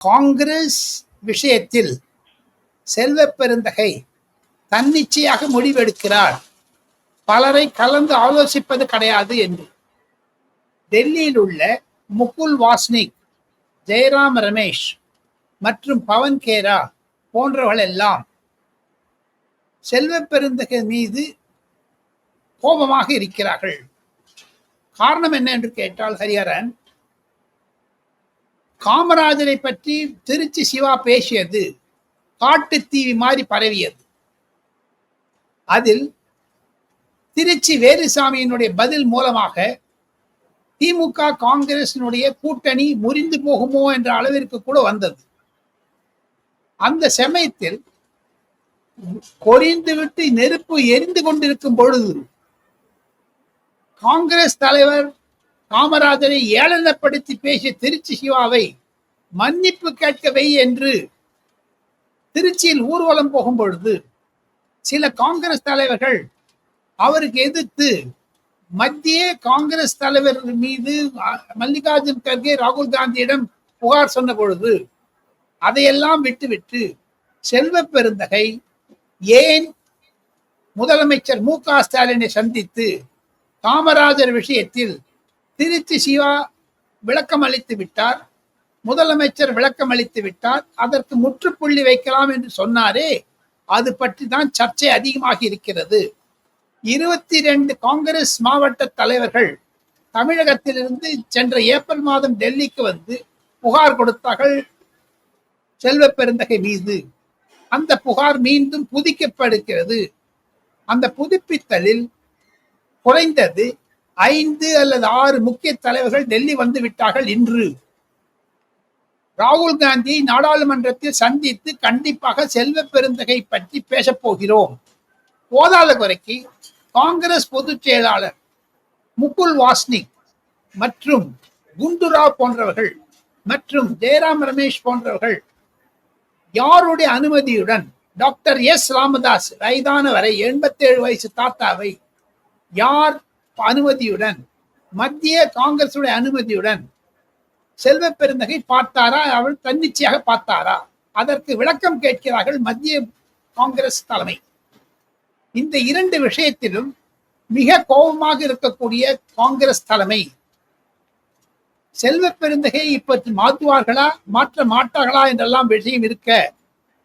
காங்கிரஸ் விஷயத்தில் செல்வ பெருந்தகை தன்னிச்சையாக முடிவெடுக்கிறார் பலரை கலந்து ஆலோசிப்பது கிடையாது என்று. டெல்லியில் உள்ள முகுல் வாஸ்னிக் ஜெயராம் ரமேஷ் மற்றும் பவன் கேரா போன்றவர்கள் எல்லாம் செல்வ பெருந்தகை மீது கோபமாக இருக்கிறார்கள். காரணம் என்ன என்று கேட்டால் ஹரிஹரன் காமராஜரை பற்றி திருச்சி சிவா பேசியது காட்டுத்தீவி மாதிரி பரவியது. அதில் திருச்சி வேலுசாமியினுடைய பதில் மூலமாக திமுக காங்கிரசினுடைய கூட்டணி முறிந்து போகுமோ என்ற அளவிற்கு கூட வந்தது. அந்த சமயத்தில் கொறிந்துவிட்டு நெருப்பு எரிந்து கொண்டிருக்கும் பொழுது காங்கிரஸ் தலைவர் காமராஜரை ஏளனப்படுத்தி பேசிய திருச்சி சிவாவை மன்னிப்பு கேட்கவை என்று திருச்சியில் ஊர்வலம் போகும் பொழுது சில காங்கிரஸ் தலைவர்கள் அவருக்கு எதிர்த்து மத்திய காங்கிரஸ் தலைவர் மீது மல்லிகார்ஜுன் கர்கே ராகுல் காந்தியிடம் புகார் சொன்ன பொழுது அதையெல்லாம் விட்டுவிட்டு செல்வ பெருந்தகை ஏன் முதலமைச்சர் மு க ஸ்டாலினை சந்தித்து காமராஜர் விஷயத்தில் திருச்சி சிவா விளக்கம் அளித்து விட்டார்? முதலமைச்சர் விளக்கம் அளித்து விட்டார் அதற்கு முற்றுப்புள்ளி வைக்கலாம் என்று சொன்னாரே. அது பற்றி தான் சர்ச்சை அதிகமாக இருக்கிறது. இருபத்தி ரெண்டு காங்கிரஸ் மாவட்ட தலைவர்கள் தமிழகத்திலிருந்து சென்ற ஏப்ரல் மாதம் டெல்லிக்கு வந்து புகார் கொடுத்தார்கள். செல்வ பெருந்தகை மீது. அந்த புகார் மீண்டும் புதுக்கப்படுகிறது அந்த புதுப்பித்தலில் குறைந்தது ஐந்து அல்லது ஆறு முக்கிய தலைவர்கள் டெல்லி வந்து விட்டார்கள் இன்று. ராகுல் காந்தி நாடாளுமன்றத்தில் சந்தித்து கண்டிப்பாக செல்வ பெருந்தகை பற்றி பேசப் போகிறோம். போதாத குறைக்கு காங்கிரஸ் பொதுச் செயலாளர் முகுல் வாஸ்னிக் மற்றும் குண்டுராவ் போன்றவர்கள் மற்றும் ஜெயராம் ரமேஷ் போன்றவர்கள் யாருடைய அனுமதியுடன் டாக்டர் எஸ் ராமதாஸ் வயதான வரை எண்பத்தேழு வயசு தாத்தாவை யார் அனுமதியுடன் மத்திய காங்கிரசுடைய அனுமதியுடன் செல்வ பெருந்தகை பார்த்தாரா? அவள் தன்னிச்சையாக பார்த்தாரா? அதற்கு விளக்கம் கேட்கிறார்கள் மத்திய காங்கிரஸ் தலைமை. இந்த இரண்டு விஷயத்திலும் மிக கோபமாக இருக்கக்கூடிய காங்கிரஸ் தலைமை. செல்வ பெருந்தகை இப்ப மாற்றுவார்களா? மாற்ற மாட்டார்களா? என்றெல்லாம் விஷயம் இருக்க